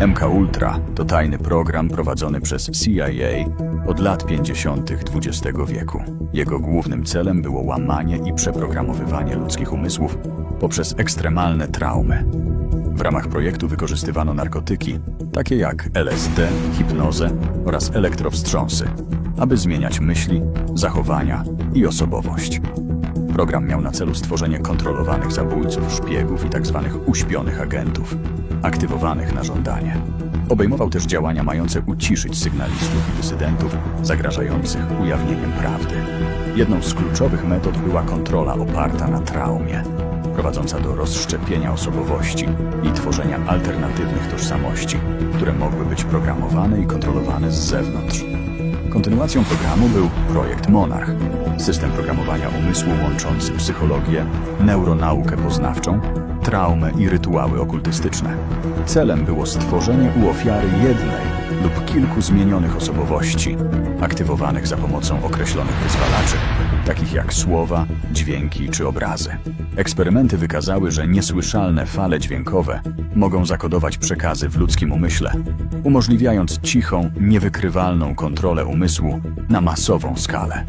MK Ultra to tajny program prowadzony przez CIA od lat 50. XX wieku. Jego głównym celem było łamanie i przeprogramowywanie ludzkich umysłów poprzez ekstremalne traumy. W ramach projektu wykorzystywano narkotyki, takie jak LSD, hipnozę oraz elektrowstrząsy, aby zmieniać myśli, zachowania i osobowość. Program miał na celu stworzenie kontrolowanych zabójców, szpiegów i tzw. uśpionych agentów, aktywowanych na żądanie. Obejmował też działania mające uciszyć sygnalistów i dysydentów zagrażających ujawnieniem prawdy. Jedną z kluczowych metod była kontrola oparta na traumie, prowadząca do rozszczepienia osobowości i tworzenia alternatywnych tożsamości, które mogły być programowane i kontrolowane z zewnątrz. Kontynuacją programu był projekt Monarch, system programowania umysłu łączący psychologię, neuronaukę poznawczą, traumę i rytuały okultystyczne. Celem było stworzenie u ofiary jednej lub kilku zmienionych osobowości, aktywowanych za pomocą określonych wyzwalaczy, takich jak słowa, dźwięki czy obrazy. Eksperymenty wykazały, że niesłyszalne fale dźwiękowe mogą zakodować przekazy w ludzkim umyśle, umożliwiając cichą, niewykrywalną kontrolę umysłu na masową skalę.